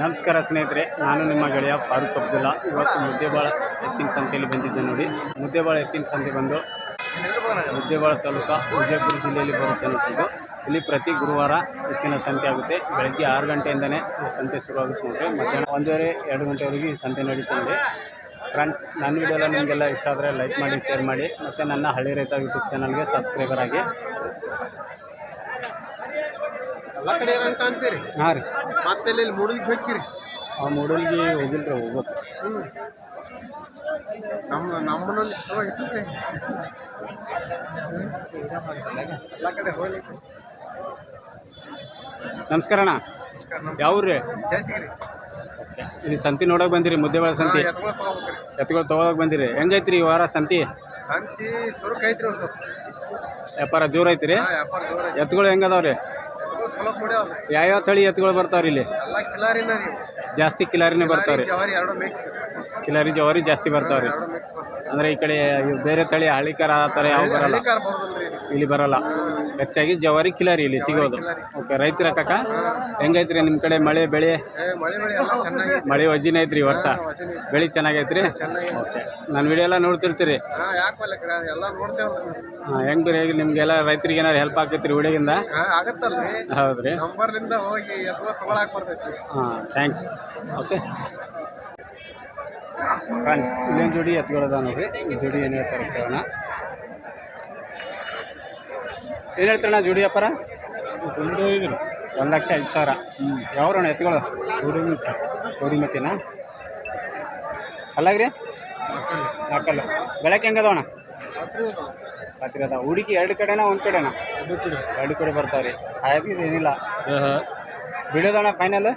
ನಮಸ್ಕಾರ ಸ್ನೇಹಿತರೆ, ನಾನು ನಿಮ್ಮ ಗೆಳೆಯ ಫಾರೂಕ್ ಅಬ್ದುಲ್ಲಾ. ಇವತ್ತು ಮುದ್ದೆಬಾಳ ಎತ್ತಿನ ಸಂತೆಯಲ್ಲಿ ಬಂದಿದ್ದೆ ನೋಡಿ. ಮುದ್ದೆಬಾಳ ಎತ್ತಿನ ಸಂತೆ ಬಂದು ಮುದ್ದೆಬಾಳ ತಾಲೂಕು ವಿಜಯಪುರ ಜಿಲ್ಲೆಯಲ್ಲಿ ಬರುತ್ತೆ ಅನ್ನೋದು ಇಲ್ಲಿ ಪ್ರತಿ ಗುರುವಾರ ಎತ್ತಿನ ಸಂತೆ ಆಗುತ್ತೆ. ಬೆಳಗ್ಗೆ ಆರು ಗಂಟೆಯಿಂದನೇ ಸಂತೆ ಶುರುವಾಗುತ್ತೆ ನೋಡ್ರಿ. ಮಧ್ಯಾಹ್ನ ಒಂದೂವರೆ, ಎರಡು ಗಂಟೆವರೆಗೆ ಈ ಸಂತೆ ನಡೀತದೆ ಫ್ರೆಂಡ್ಸ್, ನನ್ನ ವಿಡಿಯೋ ನಿಮಗೆಲ್ಲ ಇಷ್ಟ ಆದರೆ ಲೈಕ್ ಮಾಡಿ, ಶೇರ್ ಮಾಡಿ. ಮತ್ತು ನನ್ನ ಹಳ್ಳಿ ರೈತ ಯೂಟ್ಯೂಬ್ ಚಾನಲ್ಗೆ ಸಬ್ಸ್ಕ್ರೈಬರ್ ಆಗಿ. ಎಲ್ಲ ಕಡೆ ಏನಂತ ಅಂತೀರಿ? ಹಾಂ ರೀ. ಮತ್ತೆ ಇಲ್ಲಿ ಮೂಡಲ್ಗೆ ಹೋಗ್ತೀರಿ? ಆ ಮೂಡಲ್ಗೆ ಹೋಗಿಲ್ಲ ರೀ ಹೋಗ್ಬೇಕು ನಮ್ಮ ನಮ್ಮನಲ್ಲಿ ಇರ್ತದೆ ಎಲ್ಲ ಕಡೆ ಹೋಗ್ಲಿ. ನಮಸ್ಕಾರ ಅಣ್ಣ. ಯಾವ್ರಿ ಜಂಟಿಗಿರಿ ಇಲ್ಲಿ ಸಂತಿ ನೋಡಕ್ ಬಂದಿರಿ ಮುದ್ದೆಬಾಳ ಸಂತಿ. ಎತ್ತುಗಳು ಹೋಗ್ಬೇಕ್ರಿ. ಎತ್ಗಳು ತೊಗೊಳಕ್ ಬಂದಿರಿ. ಹೆಂಗೈತ್ರಿ ಈ ವಾರ ಸಂತಿ? ಸಂತಿ ಚುರುಕ್ ಐತ್ರಿ ಸ್ವಲ್ಪ. ವ್ಯಾಪಾರ ಜೋರ್ ಐತ್ರಿ ಎತ್ತುಗಳು ಹೆಂಗದಾವ್ರಿ ಚಲೋ ಯಾವ್ಯಾವ ತಳಿ ಎತ್ತುಗಳು ಬರ್ತಾವ್ರಿ ಇಲ್ಲಿ? ಎಲ್ಲ ಕಿಲಾರಿನ ರೀ. ಜಾಸ್ತಿ ಕಿಲಾರಿನೇ ಬರ್ತಾವ್ರಿ. ಜವಾರಿ ಎರಡು ಮಿಕ್ಸ್ ಕಿಲಾರಿ ಜವಾರಿ ಜಾಸ್ತಿ ಬರ್ತಾವ್ರಿ. ಎರಡು ಮಿಕ್ಸ್ ಅಂದ್ರೆ ಈ ಕಡೆ ಇವ್ ಬೇರೆ ತಳಿ ಹಳ್ಳಿಕಾರ ಆ ತರ ಯಾವ ಬರಲ್ಲ. ಹಳ್ಳಿಕಾರ ಬರೋದಿಲ್ರಿ ಇದು ಇಲ್ಲಿ ಬರಲ್ಲ. ಹೆಚ್ಚಾಗಿ ಜವಾರಿ ಕಿಲಾರಿ ಇಲ್ಲಿ ಸಿಗೋದು. ಓಕೆ ರೈತರ ಕಾಕ? ಹೆಂಗೈತ್ರಿ ನಿಮ್ಮ ಕಡೆ ಮಳೆ ಬೆಳೆ? ಏ ಮಳೆ ಮಳೆ ಎಲ್ಲ ಚೆನ್ನಾಗಿ ಮಳೆ ವಜ್ಜಿನ ಐತ್ರಿ ಈ ವರ್ಷ? ಬೆಳೆ ಚೆನ್ನಾಗೈತ್ರಿ? ಚೆನ್ನಾಗಿ ಓಕೆ. ನನ್ನ ವಿಡಿಯೋ ಎಲ್ಲ ನೋಡ್ತಿರ್ತೀರಿ. ಹಾ ಯಾಕೆ ಮಲ್ಲಕ್ರ ಎಲ್ಲ ನೋಡ್ತೇವಲ್ಲ ಹಾಂ ಹೆಂಗ್ ಬೇರೆ ನಿಮ್ಗೆಲ್ಲ ರೈತರಿಗೆ ಏನಾರು ಹೆಲ್ಪ್ ಆಗತ್ತೀರಿ ವಿಡಿಯೋಗಿಂದ ಹಾ ಆಗತ್ತಲ್ರಿ. ಹೌದ್ರಿ? ನಂಬರ್ಲಿಂದ ಹೋಗಿ ತಗೊಳಕ್ ಬರ್ತೈತಿ. ಹಾಂ ಥ್ಯಾಂಕ್ಸ್ ಓಕೆ ಫ್ರೆಂಡ್ಸ್ ಇಲ್ಲೊಂದು ಜೋಡಿ ಎತ್ಕೊಳ್ಳೋದ ನೋಡ್ರಿ. ಈ ಜೋಡಿ ಏನು ಹೇಳ್ತಾರೆ ಕೇಳೋಣ. ಏನು ಹೇಳ್ತಾರಣ್ಣ ಜೋಡಿ ಅಪ್ಪರ ಒಂದು ಐದು ಒಂದು ಲಕ್ಷ ಐದು ಸಾವಿರ. ಹ್ಞೂ ಯಾವ್ರಣ್ಣ ಎತ್ಕೊಳ್ಳೋ ಗೌರಿಮಟ್ಟಿ. ಗೌರಿಮಟ್ಟಿನಾ? ಅಲ್ಲಾಗ್ರಿ? ನಾಲ್ಕಲ್ಲ ಬೆಳಗ್ಗೆ ಹೆಂಗದವಣ್ಣ ಹತ್ತಿರ ಅದ. ಹುಡುಗಿ ಎರಡು ಕಡೆನಾ ಒಂದು ಕಡೆನಾ? ಎರಡು ಕಡೆ ಬರ್ತಾವ್ರಿ ಹಾಗಾಗಿ ಏನಿಲ್ಲ. ಬಿಡೋದಣ್ಣ ಫೈನಲ್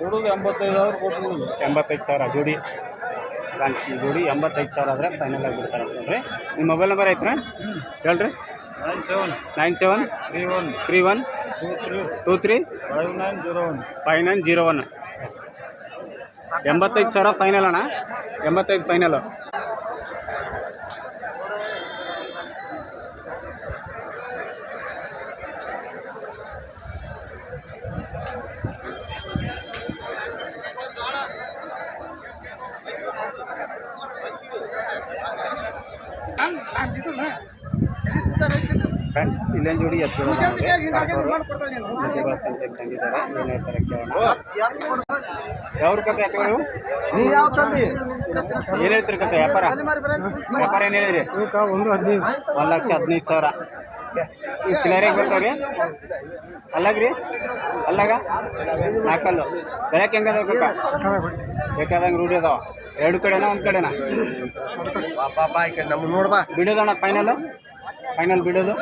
ಕೊಡೋದು ಎಂಬತ್ತೈದು ಸಾವಿರ ಕೊಟ್ಟು ಎಂಬತ್ತೈದು ಸಾವಿರ ಜೋಡಿ. ಫ್ರಾನ್ಸಿ ಜೋಡಿ ಎಂಬತ್ತೈದು ಸಾವಿರ ಆದರೆ ಫೈನಲ್ ಆಗಿ ಬಿಡ್ತಾರೆ ಅಂತಂದ್ರೆ. ನಿಮ್ಮ ಮೊಬೈಲ್ ನಂಬರ್ ಐತ್ರ? ಹೇಳ್ರಿ. Nine seven nine seven three one three one two three two three five nine zero one five nine zero one ಎಂಬತ್ತೈದು ಸಾವಿರ ಫೈನಲ್ ಅಣ್ಣ. ಎಂಬತ್ತೈದು ಫೈನಲ್ ಫ್ರೆಂಡ್ಸ್ ಇಲ್ಲೊಂದು ಜೋಡಿ ಎತ್ತು ಸಂತೆ ತಂದಿದ್ದಾರೆ. ಏನು ಹೇಳ್ತಾರೆ ಕೇಳೋಣ. ಯಾವ್ರ ಕತೆ ಎತ್ತುಗಳು ನೀ ಯಾವ ತಂದಿ? ಏನು ಹೇಳ್ತೀರಿ ಕತೆ? ವ್ಯಾಪಾರ? ವ್ಯಾಪಾರ ಏನು ಹೇಳಿರಿ ಒಂದು ಹದಿನೈದು. ಒಂದು ಲಕ್ಷ ಹದಿನೈದು ಸಾವಿರ. ಈ ಕ್ಲಿಯರಾಗಿ ಬರ್ತಾವ್ರಿ? ಅಲ್ಲಾಗ್ರಿ? ಅಲ್ಲಾಗ? ನಾಲ್ಕಲ್ಲು. ಬೆಳಕ್ಕೆ ಹೆಂಗದ ಬೇಕಾದಂಗೆ ರೂಢಿ ಅದಾವ. ಎರಡು ಕಡೆನಾ ಒಂದು ಕಡೆನಾ? ಬಾ ಈ ಕಡೆ ನಮ್ಮ ನೋಡ್ಬಾ. ಬಿಡೋದಣ್ಣ ಫೈನಲ್ ಫೈನಲ್ ಬಿಡೋದು?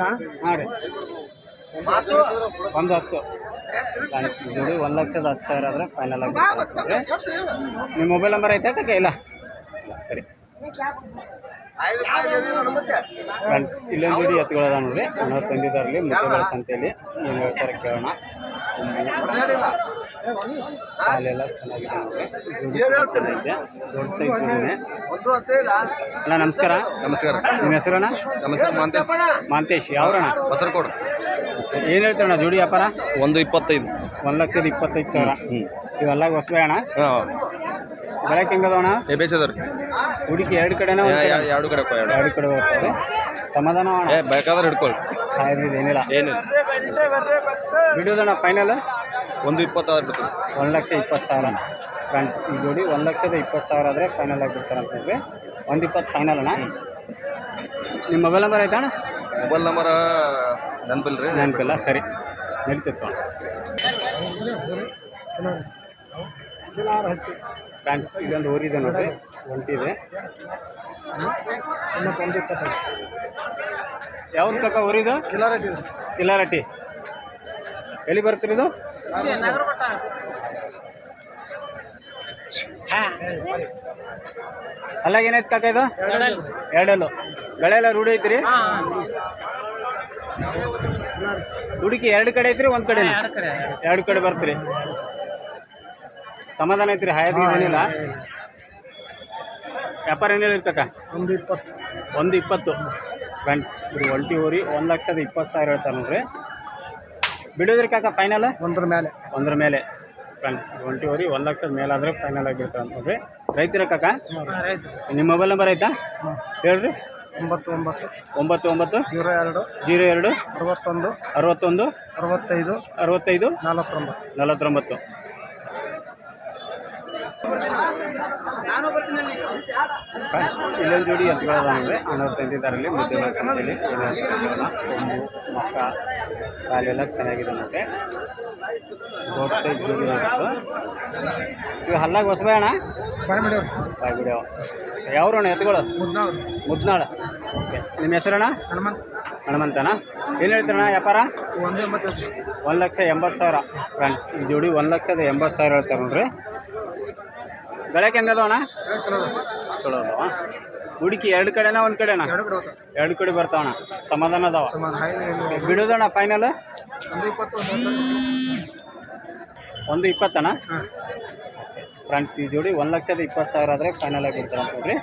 ಹಾಂ ರೀ. ಒಂದು ಹತ್ತು. ಒಂದ್ ಜೋಡಿ ಒಂದು ಲಕ್ಷದ ಹತ್ತು ಸಾವಿರ ಆದರೆ ಫೈನಲ್ ಆಗಿ. ನಿಮ್ಮ ಮೊಬೈಲ್ ನಂಬರ್ ಐತೆ ಅಕ್ಕ ಇಲ್ಲ? ಇಲ್ಲ, ಸರಿ ಫ್ರೆಂಡ್ಸ್ ಇಲ್ಲೊಂದು ಜೋಡಿ ಎತ್ತುಗಳದ ನೋಡ್ರಿ. ತಂದಿದ್ದಾರಲ್ಲಿ ಮುಖ್ಯವಾದ ಸಂತೆಯಲ್ಲಿ ನೀವು ಹೇಳ್ತಾರೆ ಕೇಳೋಣ. ಅಲ್ಲೆಲ್ಲ ಚೆನ್ನಾಗಿದೆ ದೊಡ್ಡ ಸೈಜ್ ಅಣ್ಣ ನಮಸ್ಕಾರ. ನಮಸ್ಕಾರ. ನಿಮ್ಮ ಹೆಸರಣ್ಣ? ನಮಸ್ಕಾರ ಮಾಂತೇಶ್. ಮಾಂತೇಶ್. ಯಾವ್ರಣ್ಣ? ಬಸರಕೋಡು. ಏನು ಹೇಳ್ತಾರಣ್ಣ ಜೋಡಿ ವ್ಯಾಪಾರ? ಒಂದು ಇಪ್ಪತ್ತೈದು. ಒಂದು ಲಕ್ಷದ ಇಪ್ಪತ್ತೈದು ಸಾವಿರ. ಹ್ಞೂ ಇವೆಲ್ಲ ಹೊಸಬೇ ಅಣ್ಣ? ಬೆಳಕ್ಕೆ ಹೆಂಗದವಣ್ಣ ಎ ಬೇಸದವ್ರಿ. ಹುಡುಕಿ ಎರಡು ಕಡೆನ? ಎರಡು ಕಡೆ ಎರಡು. ಎರಡು ಕಡೆ ಹೋಗ್ತಾರೆ ಸಮಾಧಾನ ಅಣ್ಣ? ಏ ಬೇಕಾದ್ರೆ ಹಿಡ್ಕೊಳ್ಳಿ. ಏನಿಲ್ಲ. ಏನಿಲ್ಲ. ಬಿಡೋದಣ್ಣ ಫೈನಲ್ ಒಂದು ಇಪ್ಪತ್ತು ಸಾವಿರ ಬಿಡ್ತೀವಿ. ಒಂದು ಲಕ್ಷ ಇಪ್ಪತ್ತು ಸಾವಿರ. ಫ್ರೆಂಡ್ಸ್ ಈ ಜೋಡಿ ಒಂದು ಲಕ್ಷದ ಇಪ್ಪತ್ತು ಸಾವಿರ ಆದರೆ ಫೈನಲ್ ಆಗಿ ಬಿಡ್ತಾರೆ ಅಂತಂದ್ರೆ ಒಂದು ಇಪ್ಪತ್ತು ಫೈನಲ್ ಅಣ್ಣ. ನಿಮ್ಮ ಮೊಬೈಲ್ ನಂಬರ್ ಆಯ್ತಾ ಅಣ್ಣ? ಮೊಬೈಲ್ ನಂಬರ್ ನೆನಪಿಲ್ಲ ರೀ ನೆನಪಿಲ್ಲ ಸರಿ. ನಡೀತಿತ್ತು. ಫ್ರೆಂಡ್ಸ್ ಇದೊಂದು ಊರಿದೆ ನೋಡಿರಿ ಒಂಟಿದೆ ಯಾವ್ದು ತಕ್ಕ ಊರಿದು? ಕಿಲಾರಟ್ಟಿ ಕಿಲಾರಟ್ಟಿ ಎಲ್ಲಿ ಬರ್ತೀರಿ ಇದು ಅಲ್ಲ ಏನೈತೆ ಕಾಕ ಇದು? ಎರಡಲ್ಲು. ಗಳೆ ಎಲ್ಲ ರೂಢಿ ಐತ್ರಿ? ಹುಡುಕಿ ಎರಡು ಕಡೆ ಐತ್ರಿ ಒಂದು ಕಡೆ. ಎರಡು ಕಡೆ ಬರ್ತೀರಿ. ಸಮಾಧಾನ ಐತ್ರಿ ಹಾಯಿಲ್ಲ ಏನಿಲ್ಲ. ವ್ಯಾಪಾರ ಏನಿಲ್ಲ ಇರ್ತಕ್ಕ ಕಾಕ? ಒಂದು ಇಪ್ಪತ್ತು. ಒಂದು ಇಪ್ಪತ್ತು. ಫ್ರೆಂಡ್ಸ್ ಇದು ಒಂಟಿ ಹೋರಿ ಒಂದು ಲಕ್ಷದ ಇಪ್ಪತ್ತು ಸಾವಿರ ಹೇಳ್ತಾರೆ ನೋಡ್ರಿ. ಬಿಡೋದ್ರಿ ಕಾಕ ಫೈನಲ್ ಒಂದ್ರ ಮೇಲೆ. ಒಂದ್ರ ಮೇಲೆ. ಫ್ರೆಂಡ್ಸ್ ಒಂಟಿವರಿ ಒಂದು ಲಕ್ಷದ ಮೇಲಾದರೆ ಫೈನಲ್ ಆಗಿರ್ತಾರೆ ಅಂತಂದ್ರೆ ರೈತರ ಕಾಕ? ನಿಮ್ಮ ಮೊಬೈಲ್ ನಂಬರ್ ಆಯ್ತಾ? ಹೇಳ್ರಿ. ಒಂಬತ್ತು ಒಂಬತ್ತು ಒಂಬತ್ತು ಒಂಬತ್ತು ಜೀರೋ ಎರಡು. ಜೀರೋ ಎರಡು? ಅರವತ್ತೊಂದು. ಅರವತ್ತೊಂದು? ಅರವತ್ತೈದು. ಅರವತ್ತೈದು? ನಲವತ್ತೊಂಬತ್ತು. ನಲವತ್ತೊಂಬತ್ತು. ಇಲ್ಲೊಂದು ಜೋಡಿ ಎತ್ತುಗಳದಾವೆ ಹನ್ನೊಂದು ತಂದಿದ್ದಾರಲ್ಲಿ ಮುದ್ದೆ ಸಂತೆಯಲ್ಲಿ ಕೊಂಬು ಮಕ್ಕ ಕಾಲೆಲ್ಲ ಚೆನ್ನಾಗಿದೆ ಮತ್ತೆ. ದೊಡ್ಡ ಸೈಜ್ ಜೋಡಿ ಆಗಿತ್ತು ಇವು ಹಲ್ಲಾಗ ಹೊಸಬೇ ಅಣ್ಣ? ಬಾಯ್ ಮಾಡಿ ಬಾಯ್ ಬಿಡ್ಯಾವ ಯಾವ್ರು ಅಣ್ಣ? ಎತ್ತುಗಳು? ಮುದ್ನಾಳ್. ಮುದ್ನಾಳ. ಓಕೆ. ನಿಮ್ಮ ಹೆಸರಣ್ಣ? ಹನುಮಂತ್. ಹನುಮಂತಣ್ಣ ಏನು ಹೇಳ್ತಾರಣ್ಣ ವ್ಯಾಪಾರ? ಒಂದು ಎಂಬತ್ತು ಒಂದು ಲಕ್ಷ ಎಂಬತ್ತು ಸಾವಿರ. ಫ್ರೆಂಡ್ಸ್ ಈ ಜೋಡಿ ಒಂದು ಲಕ್ಷದ ಎಂಬತ್ತು ಸಾವಿರ ಹೇಳ್ತಾರೆ ನೋಡ್ರಿ. ಬೆಳಕ್ಕೆ ಹೆಂಗದವಣ ಅಣ್ಣ ಚಲೋ ಅದಾವ. ಹುಡುಕಿ ಎರಡು ಕಡೆನಾ ಒಂದು ಕಡೆನಾ? ಎರಡು ಕಡೆ ಬರ್ತಾವಣ ಸಮಾಧಾನ ಅದಾವ. ಬಿಡೋದಣ್ಣ ಫೈನಲ್ ಒಂದು ಇಪ್ಪತ್ತಣ್ಣ ಫ್ರೆಂಡ್ಸ್ ಈ ಜೋಡಿ ಒಂದು ಲಕ್ಷದ ಇಪ್ಪತ್ತು ಸಾವಿರ ಆದರೆ ಫೈನಲ್ ಆಗಿ ಅಂತ ನೋಡ್ರಿ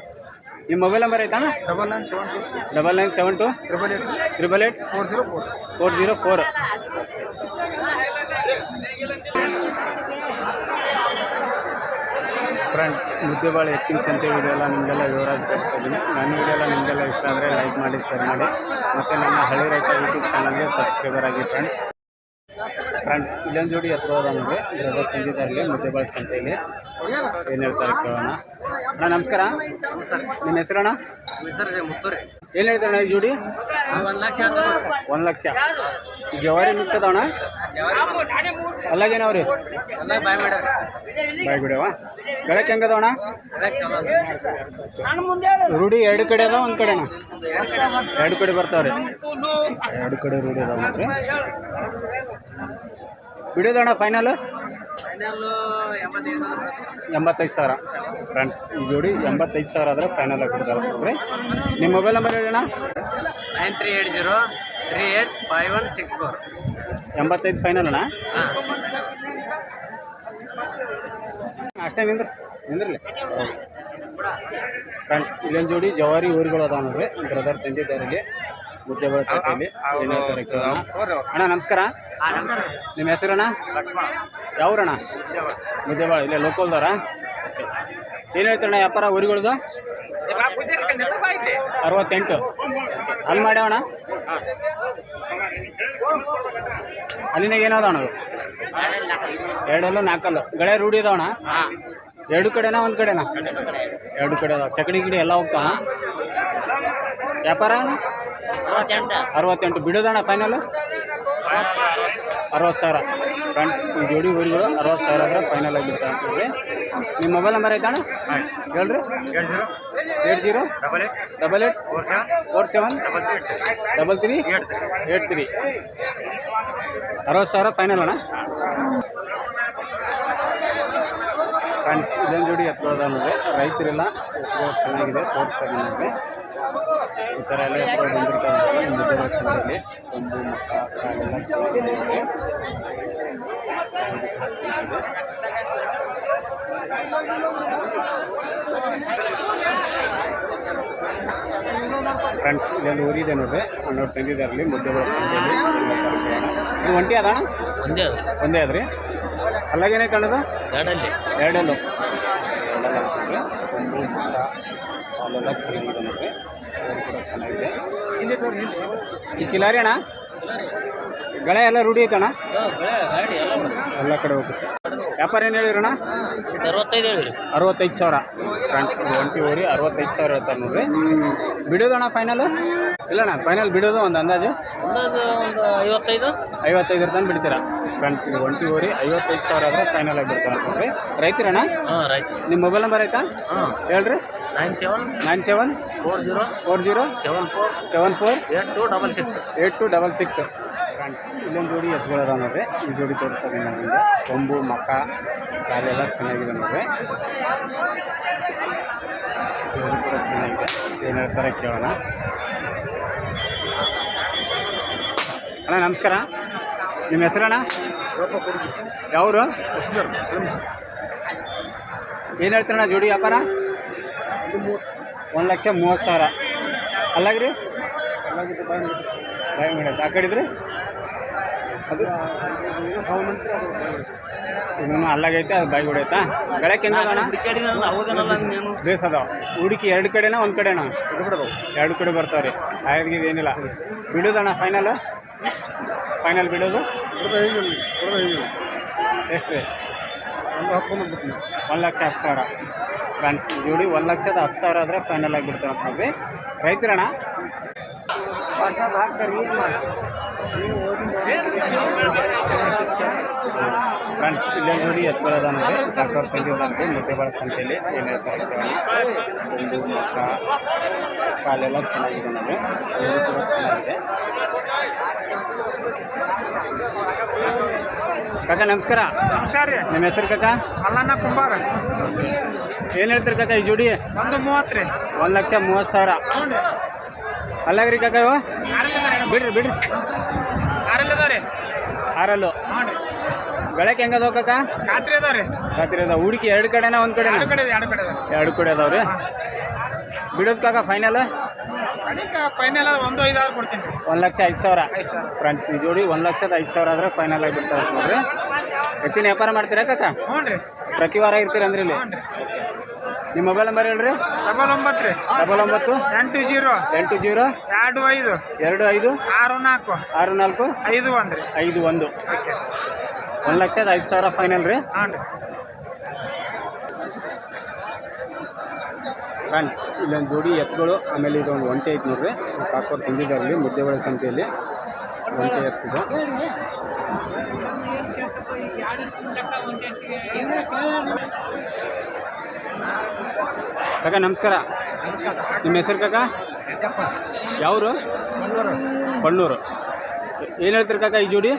ನಿಮ್ಮ mobile number ಐತಣ್ಣ? Double nine seven two double nine seven two triple eight triple eight four zero four four zero four friends Muddebihal ಎತ್ತಿನ ಸಂತೆ ವಿಡಿಯೋ ಎಲ್ಲ ನಿಮಗೆಲ್ಲ ವಿವರಾಗಿ ಕೊಡ್ತಾ ಇದ್ದೀನಿ ನನ್ನ ವಿಡಿಯೋ ಎಲ್ಲ ನಿಮಗೆಲ್ಲ ಇಷ್ಟ ಆದರೆ ಲೈಕ್ ಮಾಡಿ ಶೇರ್ ಮಾಡಿ. ಮತ್ತು ನನ್ನ ಹಳ್ಳಿ ರೈತ ಯೂಟ್ಯೂಬ್ ಚಾನಲ್ಗೆ ಸಬ್ಸ್ಕ್ರೈಬರ್ ಆಗಿ ಫ್ರೆಂಡ್ಸ್ ಫ್ರೆಂಡ್ಸ್ ಇಲ್ಲೊಂದು ಜೋಡಿ ಹತ್ರ ಹೋದ ನಮಗೆ. ಬ್ರದರ್ ತಂದಿದ್ದಾರೆ ಮುದ್ದೆಬಾಳೆ ಸಂತೆಯಲ್ಲಿ ಏನು ಹೇಳ್ತಾರೆ ಕೇಳೋಣ. ಅಣ್ಣ ನಮಸ್ಕಾರ. ನಿಮ್ಮ ಹೆಸರಣ್ಣ ಏನು ಹೇಳ್ತಾರೆ ಈ ಜೋಡಿ? ಒಂದು ಲಕ್ಷ ಒಂದು ಲಕ್ಷ. ಜವಾರಿ ಮಿಕ್ಸ್ ಅದಾವಣ ಅಲ್ಲಾಗೇನವ್ರಿ? ಬಾಯ್ ಬಿಡವ ಬೆಳಕ್ಕೆ ಹೆಂಗದವಣ್ಣ ಅದಾವಣ ರೂಢಿ ಎರಡು ಕಡೆ ಅದಾವ, ಒಂದು ಕಡೆನ? ಎರಡು ಕಡೆ ಬರ್ತಾವ್ರಿ. ಎರಡು ಕಡೆ ರೂಢಿ ಅದಾವ ನೋಡ್ರಿ. ಬಿಡೋದಣ್ಣ ಫೈನಲ್ ಎಂಬತ್ತೈದು ಸಾವಿರ. ಫ್ರೆಂಡ್ಸ್, ಈ ಜೋಡಿ ಎಂಬತ್ತೈದು ಸಾವಿರ ಆದರೆ ಫೈನಲ್ ಆಗಿ ಬಿಡ್ತಾರೆ ನೋಡ್ರಿ. ನಿಮ್ಮ ಮೊಬೈಲ್ ನಂಬರ್ ಹೇಳೋಣ nine three eight zero three eight five one six four ಎಂಬತ್ತೈದು ಫೈನಲ್ ಅಣ್ಣ? ಅಷ್ಟೇ ನಿಂದ್ರ ನಿಂದ್ರಲಿ? ಫ್ರೆಂಡ್ಸ್ ಇಲ್ಲೊಂದು ಜೋಡಿ ಜವಾರಿ ಊರುಗಳು ಅದಾವ ನೋಡ್ರಿ ಬ್ರದರ್ ತಂದಿದ್ದಾರೆ ಇಲ್ಲಿ ಮುದ್ದೆ ಬಳಸಲ್ಲಿ. ಅಣ್ಣ ನಮಸ್ಕಾರ. ನಿಮ್ಮ ಹೆಸರಣ್ಣ? ಯಾವ್ರಣ ಮುದ್ದೆಬಾಳ ಇಲ್ಲೇ ಲೋಕಲ್ದವ್ರ ಏನು ಹೇಳ್ತಾರಣ್ಣ ವ್ಯಾಪಾರ ಊರುಗಳದು? ಅರವತ್ತೆಂಟು. ಅಲ್ಲಿ ಮಾಡ್ಯಾವಣ್ಣ? ಅಲ್ಲಿನಾಗ ಏನದಣ? ಎರಡಲ್ಲೂ ನಾಲ್ಕಲ್ಲು? ಗಳೆ ರೂಢಿ ಅದಾವಣ್ಣ ಎರಡು ಕಡೆನಾ ಒಂದು ಕಡೆನಾ? ಎರಡು ಕಡೆ ಅದಾವ. ಚಕಡಿ ಗಿಡಿ ಎಲ್ಲ ಹೋಗ್ತಾವ ವ್ಯಾಪಾರ? ಅರವತ್ತೆಂಟು. ಬಿಡೋದಣ್ಣ ಫೈನಲ್ ಅರವತ್ತು ಸಾವಿರ. ಫ್ರೆಂಡ್ಸ್ ಈ ಜೋಡಿ ಊರಿಗಳು ಅರವತ್ತು ಸಾವಿರ ಆದರೆ ಫೈನಲ್ ಆಗಿ ಬಿಡ್ತಾರೆ ಅಂತ ನಿಮ್ಮ ಮೊಬೈಲ್ ನಂಬರ್ ಐತಣ್ಣ? ಹೇಳ್ರಿ. Eight zero? Double eight four seven double three eight three ಅರವತ್ತು ಸಾವಿರ ಫೈನಲ್ ಅಣ್ಣ? ಫ್ರೆಂಡ್ಸ್ ಇದೊಂದು ಜೋಡಿ ನೋಡ್ರಿ ರೈತರೆಲ್ಲ ಚೆನ್ನಾಗಿದೆ ತೋರಿಸ್ತಾರೆ ನೋಡ್ರಿ ಈ ಥರ ಎಲ್ಲ ಮುದ್ದೆ ಮಕ್ಕ ಕಾಲೆಲ್ಲ ಚೆನ್ನಾಗಿದೆ ನೋಡ್ರಿ ಚೆನ್ನಾಗಿದೆ ಫ್ರೆಂಡ್ಸ್ ಇಲ್ಲೊಂದು ಊರಿದೆ ನೋಡ್ರಿ. ಅಣ್ಣವ್ರು ತಂದಿದ್ದಾರಲ್ಲಿ ಮುದ್ದೆ ಸಂತೆಯಲ್ಲಿ ಇದು ಒಂಟಿ ಅದಣ್ಣ ಒಂದೇ ಒಂದೇ ಅದ್ರಿ? ಅಲ್ಲಾಗೇನೆ ಕಾಣೋದು? ಎರಡಲ್ಲಿ. ಎರಡಲ್ಲೂ. ಎರಡಲ್ಲ ಒಂದು ಮರ ಅಲ್ಲೆಲ್ಲ ಚೆನ್ನಾಗಿದೆ ನೋಡ್ರಿ. ಕೂಡ ಚೆನ್ನಾಗಿದೆ. ಈ ಕಿಲಾರಿ ಅಣ್ಣ? ಗಳೆ ಎಲ್ಲ ರೂಢಿ ಐತಣ್ಣ? ಗಾಡಿ ಎಲ್ಲ ಎಲ್ಲ ಕಡೆ ಹೋಗುತ್ತೆ. ವ್ಯಾಪಾರ ಏನು ಹೇಳಿರಣ್ಣ ಅರವತ್ತೈದು ಹೇಳಿ ಅರವತ್ತೈದು ಸಾವಿರ. ಫ್ರೆಂಡ್ಸ್ ಒಂಟಿ ಊರಿ ಅರವತ್ತೈದು ಸಾವಿರ ಹೇಳ್ತಾರೆ ನೋಡ್ರಿ. ಬಿಡೋದಣ್ಣ ಫೈನಲ್ ಇಲ್ಲಣ್ಣ ಫೈನಲ್ ಬಿಡೋದು ಒಂದು ಅಂದಾಜು? ಅಂದಾಜು ಒಂದು ಐವತ್ತೈದು. ಐವತ್ತೈದರ ತನಕ ಬಿಡ್ತೀರಾ? ಫ್ರೆಂಡ್ಸ್ ಇದು ಒಂಟಿ ಊರಿ ಐವತ್ತೈದು ಸಾವಿರ ಆದರೆ ಫೈನಲ್ ಆಗಿ ಬಿಡ್ತಾರೆ ನೋಡ್ರಿ. ರೈತರಣ್ಣ? ಹಾಂ ರೈಟ್ ನಿಮ್ಮ ಮೊಬೈಲ್ ನಂಬರ್ ಆಯ್ತಾ? ಹೇಳ್ರಿ. Nine seven nine seven four zero four zero seven four seven four eight two double six. Eight two double six. ಇಲ್ಲೊಂದು ಜೋಡಿ ಎತ್ಕೊಳ್ಳೋದ ನೋಡ್ರಿ. ಈ ಜೋಡಿ ತೋರಿಸ್ತಾರೆ ನಿಮಗೆ ಕೊಂಬು ಮಕ್ಕ ಕಾಲೆಲ್ಲ ಚೆನ್ನಾಗಿದೆ ನೋಡ್ರಿ. ಜೋಡಿ ಕೂಡ ಚೆನ್ನಾಗಿದೆ. ಏನು ಹೇಳ್ತಾರೆ ಕೇಳೋಣ. ಅಣ್ಣ ನಮಸ್ಕಾರ. ನಿಮ್ಮ ಹೆಸರಣ್ಣ? ಯಾವರು? ಏನು ಹೇಳ್ತಾರಣ್ಣ ಜೋಡಿ ವ್ಯಾಪಾರ? ಒಂದು ಲಕ್ಷ ಮೂವತ್ತು ಸಾವಿರ. ಅಲ್ಲಾಗ್ರಿ? ಆ ಕಡಿದ್ರಿ ಅದು? ಅಲ್ಲಾಗೈತೆ ಅದು ಬಾಯಿ ಗಳಕ್ಕೆ ಹೆಂಗದಣ್ಣ ಬೇಸ್ ಅದಾವ. ಹುಡುಕಿ ಎರಡು ಕಡೆನಾ ಒಂದು ಕಡೆನಾ? ಎರಡು ಕಡೆ ಬರ್ತಾವ್ರಿ. ಆಯ್ದು ಏನಿಲ್ಲ. ಬಿಡೋದಣ್ಣ ಫೈನಲ್ ಫೈನಲ್ ಬಿಡೋದು? ಎಷ್ಟು ಒಂದು ಲಕ್ಷ ಹತ್ತು ಸಾವಿರ. ಫ್ರೆಂಡ್ಸ್ ಜೋಡಿ ಒಂದು ಲಕ್ಷದ ಹತ್ತು ಸಾವಿರ ಆದರೆ ಫೈನಲ್ ಆಗಿಬಿಡ್ತಾರೆ ನೋಡ್ರಿ ರೈತರಣ್ಣ? ಫ್ರೆಂಡ್ಸ್ ಇಲ್ಲೇ ನೋಡಿ ಎತ್ಕೊಳ್ಳೋದ ನೋಡಿ ಸಾಕವ್ರು ತಂದಿದ್ದಾರೆ ಮುದ್ದೆಬಾಳ ಸಂತೆಯಲ್ಲಿ ಏನು ಹೇಳ್ತಾರೆ. ಒಂದು ಮುಖ ಕಾಲೆಲ್ಲ ಚೆನ್ನಾಗಿದೆ ನಮಗೆ ಜೋಡಿ ಕೂಡ ಚೆನ್ನಾಗಿದೆ. ಕಾಕ ನಮಸ್ಕಾರ. ನಮಸ್ಕಾರ ರೀ. ನಿಮ್ಮ ಹೆಸರು ಕಾಕ? ಅಲ್ಲಣ್ಣ ಕುಂಬಾರ. ಏನು ಹೇಳ್ತೀರಿ ಕಾಕ ಈ ಜೋಡಿ? ಒಂದು ಮೂವತ್ತು ರೀ. ಒಂದು ಲಕ್ಷ ಮೂವತ್ತು ಸಾವಿರ. ಅಲ್ಲಾಗ್ರಿ ಕಾಕ ಇವ? ಬಿಡ್ರಿ ಬಿಡ್ರಿ. ಆರಲ್ಲಿ. ಗಳಕ್ಕೆ ಹೆಂಗದವ ಕಾಕ? ಖಾತ್ರಿ ಅದಾವ ರೀ ರಾತ್ರಿ ಅದಾವ. ಹುಡುಕಿ ಎರಡು ಕಡೆನಾ ಒಂದು ಎರಡು ಕಡೆ ಎರಡು ಕಡೆ ಎರಡು ಕಡೆ ಅದಾವ್ರಿ. ಬಿಡೋದು ಕಾಕ ಫೈನಲ್ ಫೈನಲ್ ಒಂದು ಐದು ಕೊಡ್ತೀನಿ ಒಂದು ಲಕ್ಷ ಐದು ಸಾವಿರ. ಫ್ರೆಂಡ್ಸ್ ಈ ಜೋಡಿ ಒಂದು ಲಕ್ಷದ ಐದು ಸಾವಿರ ಆದರೆ ಫೈನಲ್ ಆಗಿ ಬಿಡ್ತಾರೆ ನೋಡ್ರಿ ಎತ್ತಿನ ವ್ಯಾಪಾರ ಮಾಡ್ತೀರಾ ಕಾಕ? ಹ್ಞೂ ರೀ. ಪ್ರತಿ ವಾರ ಇರ್ತೀರ ಅಂದ್ರೆ ಇಲ್ಲಿ? ನಿಮ್ಮ ಮೊಬೈಲ್ ನಂಬರ್ ಹೇಳ್ರಿ. ಡಬಲ್ ಒಂಬತ್ತು ರೀ. ಡಬಲ್ ಒಂಬತ್ತು. ಎಂಟು ಜೀರೋ. ಎಂಟು ಜೀರೋ. ಎರಡು ಐದು. ಎರಡು ಐದು. ಆರು ನಾಲ್ಕು. ಆರು ನಾಲ್ಕು. ಐದು ಒಂದು ರೀ. ಐದು ಒಂದು. ಒಂದು ಲಕ್ಷದ ಐದು ಸಾವಿರ ಫೈನಲ್ ರೀ. ಹಾಂ ರೀ. ಫ್ರೆಂಡ್ಸ್ ಇಲ್ಲೊಂದು ಜೋಡಿ ಎತ್ತುಗಳು ಆಮೇಲೆ ಇದೊಂದು ಒಂಟೆ ಐತೆ ನೋಡ್ರಿ. ಕಾಕೋರ್ ತಂದಿದ್ದಾರೆ ಮುದ್ದೆಗಳ ಸಂತೆಯಲ್ಲಿ. ಒಂಟೆ ಎತ್ತಿದೆ. ಕಾಕ ನಮಸ್ಕಾರ. ನಿಮ್ಮ ಹೆಸರು ಕಾಕ? ಯಾವರು? ಕೊಣ್ಣೂರು ಏನು ಹೇಳ್ತೀರಿ ಕಾಕ ಈ ಜೋಡಿ?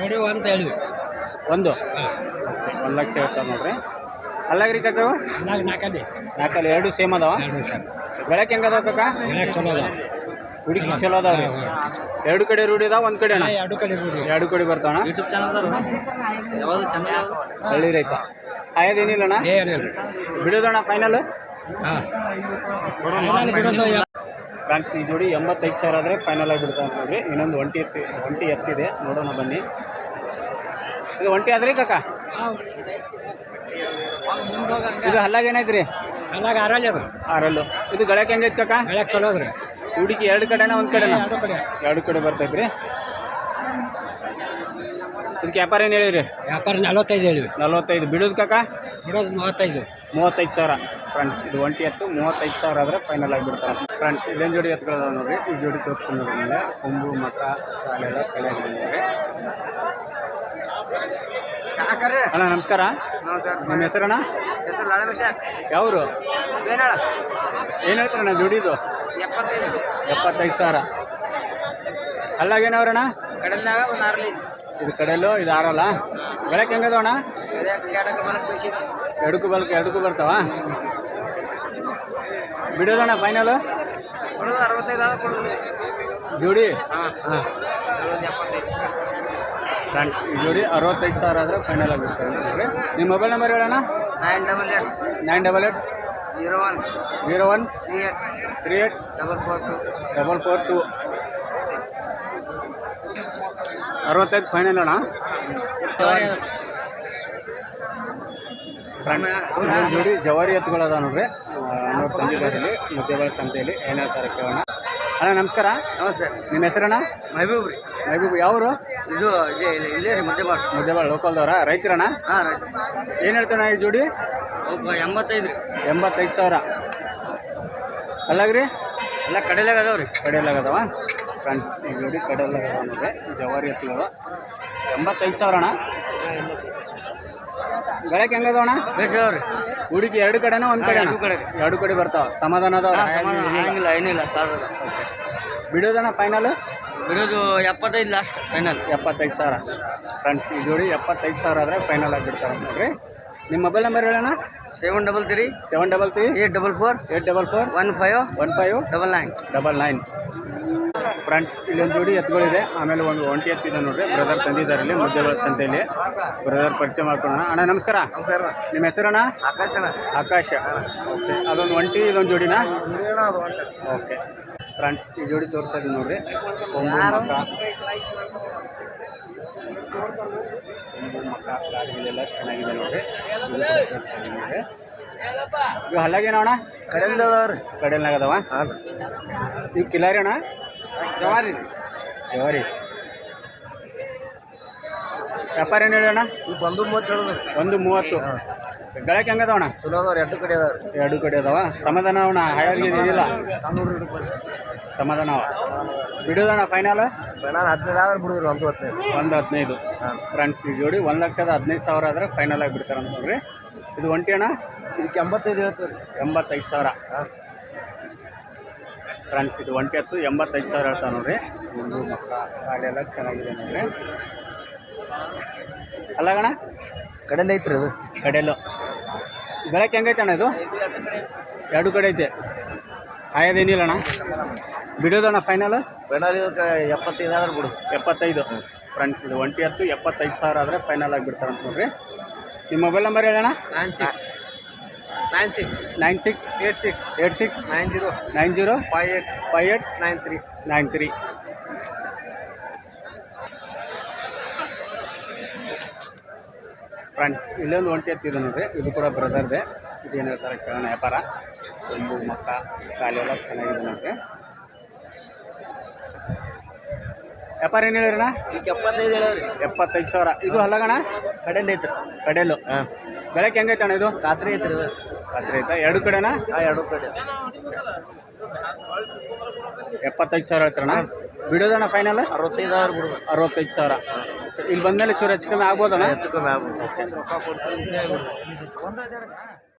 ನೋಡಿ ಅಂತ ಹೇಳಿ ಒಂದು? ಒಂದು ಲಕ್ಷ ಹೇಳ್ತಾರೆ ನೋಡ್ರಿ. ಅಲ್ಲಾಗ್ರಿ ಕಾಕ? ನಾಲ್ಕಲ್ಲಿ. ನಾಲ್ಕಲ್ಲಿ ಎರಡು ಸೇಮ್ ಅದಾವ? ಬೆಳಕ್ಕೆ ಹೆಂಗದಾವ ಕಾಕ? ಚಲೋ ಅದ ಹುಡುಗಿ ಚಲೋ ಅದಾವ್ರಿ ಎರಡು ಕಡೆ ರೂಢಿ ಅದಾವ ಒಂದು ಕಡೆನಾ? ಎರಡು ಕಡೆ ಎರಡು ಕಡೆ ಬರ್ತಾವಣ ಯೂಟ್ಯೂಬ್ ಚಾನಲ್ ಯಾವ್ದು ಚಾನಲ್ ಯಾವ್ದು? ಹಳ್ಳಿ ರೈತ. ಆಯೋದೇನಿಲ್ಲಣ್ಣ ಏನಿಲ್ಲ ಬಿಡೋದಣ್ಣ ಫೈನಲ್ ಹಾಂ. ಫ್ರಾನ್ಸ್ ಈ ಜೋಡಿ ಎಂಬತ್ತೈದು ಸಾವಿರ ಆದರೆ ಫೈನಲ್ ಆಗಿ ಬಿಡ್ತಾವೆ ನೋಡ್ರಿ. ಇನ್ನೊಂದು ಒಂಟಿ ಎತ್ತಿ ಒಂಟಿ ಎತ್ತಿದೆ. ನೋಡೋಣ ಬನ್ನಿ. ಇದು ಒಂಟಿ ಆದ್ರಿ ಕಕ್ಕ ಇದು. ಹಲ್ಲಾಗ ಏನೈತ್ರಿ ಹಲ್ಲಾಗ ಆರಲ್ಲಿ ಆರಲ್ಲು ಇದು ಗಳಕ್ಕೆ ಹೆಂಗೈತೆ ಕಕ್ಕ ಗಳಕ್ಕೆ ಚಲೋ ಅದ್ರಿ. ಹುಡುಕಿ ಎರಡು ಕಡೆನ ಒಂದು ಕಡೆನ? ಎರಡು ಕಡೆ. ಎರಡು ಕಡೆ ಬರ್ತೈತ್ರಿ ಇದಕ್ಕೆ ವ್ಯಾಪಾರ ಏನು ಹೇಳಿರಿ ವ್ಯಾಪಾರ ನಲವತ್ತೈದು ಹೇಳಿ ನಲವತ್ತೈದು. ಬಿಡೋದು ಕಾಕ? ಬಿಡೋದು ಮೂವತ್ತೈದು. ಮೂವತ್ತೈದು ಸಾವಿರ. ಫ್ರೆಂಡ್ಸ್ ಇದು ಒಂಟಿ ಎತ್ತು ಮೂವತ್ತೈದು ಸಾವಿರ ಆದರೆ ಫೈನಲ್ ಆಗಿಬಿಡ್ತಾರೆ ಫ್ರೆಂಡ್ಸ್ ಇದೇನು ಜೋಡಿ ಎತ್ತುಗಳದಾವ ನೋಡ್ರಿ. ಈ ಜೋಡಿ ತೋರಿಸ್ಕೊಂಡು ನೋಡಿದ್ರೆ ಕೊಂಬು ಮಠ ಕಾಲೆಲ್ಲ ಕಲೆ ನೋಡ್ರಿ ಅಣ್ಣ ನಮಸ್ಕಾರ. ನಮ್ಮ ಸರ್ ನಿಮ್ಮ ಹೆಸರಣ್ಣ? ಹೆಸರು ಯಾವರು? ಏನು ಹೇಳ್ತಾರಣ್ಣ ದುಡಿದು ಎಪ್ಪತ್ತೈದು. ಎಪ್ಪತ್ತೈದು ಸಾವಿರ. ಅಲ್ಲಾಗೇನವ್ರಣ್ಣ ಕಡಲ್ನಾಗ ಒಂದು ಆರ್ಲಿ. ಇದು ಕಡೆಯಲ್ಲೂ ಇದು ಆರಲ್ಲ? ಬೆಳಕ್ಕೆ ಹೆಂಗದ ಅಣ್ಣ? ಎಡಕು ಎಡಕು ಬಲ್ಕ ಎರಡಕ್ಕೂ ಬರ್ತಾವ? ಬಿಡೋದಣ್ಣ ಫೈನಲ್ ಅರವತ್ತೈದು ಜೋಡಿ? ಹಾಂ. ಹಾಂ. ಎಪ್ಪತ್ತೈದು. ಫ್ರೆಂಡ್ಸ್ ಜೋಡಿ ಅರವತ್ತೈದು ಸಾವಿರ ಆದರೆ ಫೈನಲ್ ಆಗುತ್ತೆ ನೋಡ್ರಿ ನಿಮ್ಮ ಮೊಬೈಲ್ ನಂಬರ್ ಹೇಳೋಣ nine double eight nine double eight zero one zero one three eight three eight double four two double four two ಅರವತ್ತೈದು ಫೈನಲ್ ಅಣ್ಣ. ಫ್ರೆಂಡ್ ಜೋಡಿ ಜವಾರಿ ಎತ್ತುಗಳದ ನೋಡ್ರಿ. ಅನ್ನೋರು ತಂದಿದ್ದಾರೆ ಮುದ್ದೆಬಾಳ ಸಂತೆಯಲ್ಲಿ ಏನು ಹೇಳ್ತಾರೆ ಕೇಳೋಣ. ಅಣ್ಣ ನಮಸ್ಕಾರ. ನಮಸ್ತೆ. ನಿಮ್ಮ ಹೆಸರಣ್ಣ? ಮಹಬೂಬ್. ರೀ ಮೈಬೂಬ್ ಯಾವರು? ಇದು ಇದೇ ಇಲ್ಲೇ- ಇಲ್ಲೇ ರೀ ಮುದ್ದೆ ಮಾಡಿ ಮುದ್ದೆಬಾಳ ಲೋಕಲ್ದವ್ರ? ರೈತರಣ್ಣ ಹಾಂ ರೈತ. ಏನು ಹೇಳ್ತಾನೆ ಈ ಜೋಡಿ? ಒಬ್ಬ ಎಂಬತ್ತೈದು ರೀ. ಎಂಬತ್ತೈದು ಸಾವಿರ. ಅಲ್ಲಾಗ್ರಿ? ಎಲ್ಲ ಕಡೆಲಾಗ ಅದಾವ ರೀ. ಕಡೆಯಲ್ಲಾಗದವ ಫ್ರೆಂಡ್ಸ್ ಈ ಜೋಡಿ ಕಡೆಯಲ್ಲಾಗದವ ನೋಡ್ರಿ ಜವಾರಿ ಎತ್ತುಗಳು. ಎಂಬತ್ತೈದು ಸಾವಿರ ಅಣ್ಣ? ಗಳಕ್ಕೆ ಹೆಂಗದವ ಅಣ್ಣ? ಬೇಸ್ ಅದಾವ ರೀ. ಹುಡುಗಿ ಎರಡು ಕಡೆನೋ ಒಂದು ಕಡೆ ಎರಡು ಕಡೆ. ಎರಡು ಕಡೆ ಬರ್ತಾವ. ಸಮಾಧಾನ ಅದಾವ ಏನಿಲ್ಲ. ಏನಿಲ್ಲ ಬಿಡೋದಣ್ಣ ಫೈನಲ್ ಬಿಡೋದು ಎಪ್ಪತ್ತೈದು ಲಾಸ್ಟ್ ಫೈನಲ್ ಎಪ್ಪತ್ತೈದು ಸಾವಿರ. ಫ್ರೆಂಡ್ಸ್ ಈ ಜೋಡಿ ಎಪ್ಪತ್ತೈದು ಸಾವಿರ ಆದರೆ ಫೈನಲ್ ಆಗಿಬಿಡ್ತಾರೆ ನೋಡಿರಿ ನೋಡ್ರಿ. ನಿಮ್ಮ ಮೊಬೈಲ್ ನಂಬರ್ ಹೇಳೋಣ seven double three seven double three eight double four eight double four one five one five double nine double nine friends ಇಲ್ಲೊಂದು ಜೋಡಿ ಎತ್ತುಗಳಿದೆ. ಆಮೇಲೆ ಒಂದು ಒಂಟಿ ಎತ್ತಿದೆ ನೋಡ್ರಿ. ಬ್ರದರ್ ತಂದಿದ್ದಾರೆ ಇಲ್ಲಿ ಮುದ್ದೆಗಳ ಸಂತೆಯಲ್ಲಿ ಬ್ರದರ್ ಪರಿಚಯ ಮಾಡ್ಕೊಳ್ಳೋಣ. ಅಣ್ಣ ನಮಸ್ಕಾರ. ನಮಸ್ಕಾರ. ನಿಮ್ಮ ಹೆಸರಣ್ಣ ಆಕಾಶ ಆಕಾಶ. ಓಕೆ ಅದೊಂದು ಒಂಟಿ ಇದೊಂದು ಜೋಡಿನಾ? ಓಕೆ ಫ್ರೆಂಡ್ಸ್ ಈ ಜೋಡಿ ತೋರಿಸ್ತಾ ಇದ್ದೀನಿ ನೋಡ್ರಿ. ಒಂದು ಮಕ್ಕ. ಕೊಂಬು ಮಕ್ಕ. ಗಾಡಿಗಳೆಲ್ಲ ಚೆನ್ನಾಗಿದೆ ನೋಡ್ರಿ. ಇವು ಹಲ್ಲಾಗೇನ ಅಣ್ಣ? ಕಡೆಯಿಂದ ಅದಾವ್ರಿ ಕಡೆಲ್ನಾಗ ಅದಾವ? ಹಾಂ ಇವು ಕಿಲಾರಿ ಅಣ್ಣ? ಜವಾರಿ. ಜವಾರಿ. ವ್ಯಾಪಾರ ಏನು ಹೇಳಿ ಅಣ್ಣ? ಒಂದು ಮೂವತ್ತು ಹೇಳಿದ್ರಿ. ಒಂದು ಮೂವತ್ತು. ಗಳಕ್ಕೆ ಹೆಂಗದವ ಅಣ್ಣ ಚಲೋ ಅದಾವ್ರಿ ಎರಡು ಕಡೆ ಅದಾವ್ರಿ. ಎರಡು ಕಡೆ ಅದಾವ. ಸಮಾಧಾನ ಅವಣ ಹಾಯಾಗಿ ಏನಿಲ್ಲ ಸಣ್ಣ ಹುಡುಗ್ರು ಸಮಾಧಾನ ಅವ ಬಿಡೋದಣ್ಣ ಫೈನಲ್ ಫೈನಲ್ ಹದಿನೈದು ಆದ್ರೆ ಬಿಡುದ್ರಿ ಒಂದು ಹದಿನೈದು. ಒಂದು ಹದಿನೈದು. ಫ್ರೆಂಡ್ಸ್ ಈ ಜೋಡಿ ಒಂದು ಲಕ್ಷದ ಹದಿನೈದು ಸಾವಿರ ಆದರೆ ಫೈನಲ್ ಆಗಿ ಬಿಡ್ತಾರೆ ಅಂತ ನೋಡ್ರಿ ಇದು ಒಂಟಿ ಅಣ್ಣ? ಇದಕ್ಕೆ ಎಂಬತ್ತೈದು ಹೇಳ್ತೀವಿ. ಎಂಬತ್ತೈದು ಸಾವಿರ. ಫ್ರೆಂಡ್ಸ್ ಇದು ಒಂಟಿ ಹತ್ತು ಎಂಬತ್ತೈದು ಸಾವಿರ ಹೇಳ್ತಾವೆ ನೋಡ್ರಿ. ಮಕ್ಕ ಎಲ್ಲ ಚೆನ್ನಾಗಿದೆ ನೋಡ್ರಿ. ಅಲ್ಲಗಣ ಕಡೆಯಿಂದ ಐತ್ರಿ ಅದು. ಕಡೆಲ್ಲ ಬೆಳಕ್ಕೆ ಹೆಂಗೈತೆ ಅಣ್ಣ ಇದು? ಎರಡು ಕಡೆ ಐತೆ. ಆಯೋದೇನಿಲ್ಲ ಅಣ್ಣ. ಬಿಡೋದಣ್ಣ ಫೈನಲ್ ಫೈನಲ್ ಇದಕ್ಕೆ ಎಪ್ಪತ್ತೈದು ಆದ್ರೆ ಬಿಡು. ಎಪ್ಪತ್ತೈದು. ಫ್ರೆಂಡ್ಸ್ ಇದು ಒಂಟಿ ಹತ್ತು ಎಪ್ಪತ್ತೈದು ಸಾವಿರ ಆದರೆ ಫೈನಲ್ ಆಗಿ ಬಿಡ್ತಾರೆ ಅಂತ ನೋಡ್ರಿ. ನಿಮ್ಮ ಮೊಬೈಲ್ ನಂಬರ್ ಹೇಳೋಣ nine six nine six nine six eight six eight six nine zero nine zero five eight five eight nine three nine three friends ಇಲ್ಲೊಂದು ಒಂಟಿ ಎತ್ತಿದೆ ನೋಡ್ರಿ. ಇದು ಕೂಡ ಬ್ರದರ್ದೆ ಇದು ಏನು ಹೇಳ್ತಾರೆ ಕೇಳೋಣ ವ್ಯಾಪಾರ. ಒಂದು ಮಕ್ಕ ಕಾಲೆಲ್ಲ ಚೆನ್ನಾಗಿದೆ ನೋಡ್ರಿ. ವ್ಯಾಪಾರ ಏನು ಹೇಳಿರಣ್ಣ ಈಗ ಎಪ್ಪತ್ತೈದು ಹೇಳವ್ರಿ ಎಪ್ಪತ್ತೈದು ಸಾವಿರ. ಇದು ಹಲ್ಲಗಣ ಕಡೆಯಲ್ಲಿ ಐತ್ರಿ. ಕಡೆಯಲ್ಲು ಹಾಂ. ಬೆಳಗ್ಗೆ ಹೆಂಗೈತೆ ಅಣ್ಣ ಇದು? ರಾತ್ರಿ ಐತ್ರಿ ಇದು. ರಾತ್ರಿ ಆಯ್ತಾ ಎರಡು ಕಡೆನಾ? ಎರಡು ಕಡೆ. ಎಪ್ಪತ್ತೈದು ಸಾವಿರ ಹೇಳ್ತಾರಣ ಬಿಡೋದಣ್ಣ ಫೈನಲ್ ಅರವತ್ತೈದು ಸಾವಿರ ಬಿಡು ಅರವತ್ತೈದು ಸಾವಿರ. ಇಲ್ಲಿ ಬಂದಮೇಲೆ ಚೂರು ಹೆಚ್ಚು ಕಮ್ಮಿ ಆಗ್ಬೋದಣ್ಣ? ಹೆಚ್ಚು ಕಮ್ಮಿ ಆಗ್ಬೋದು.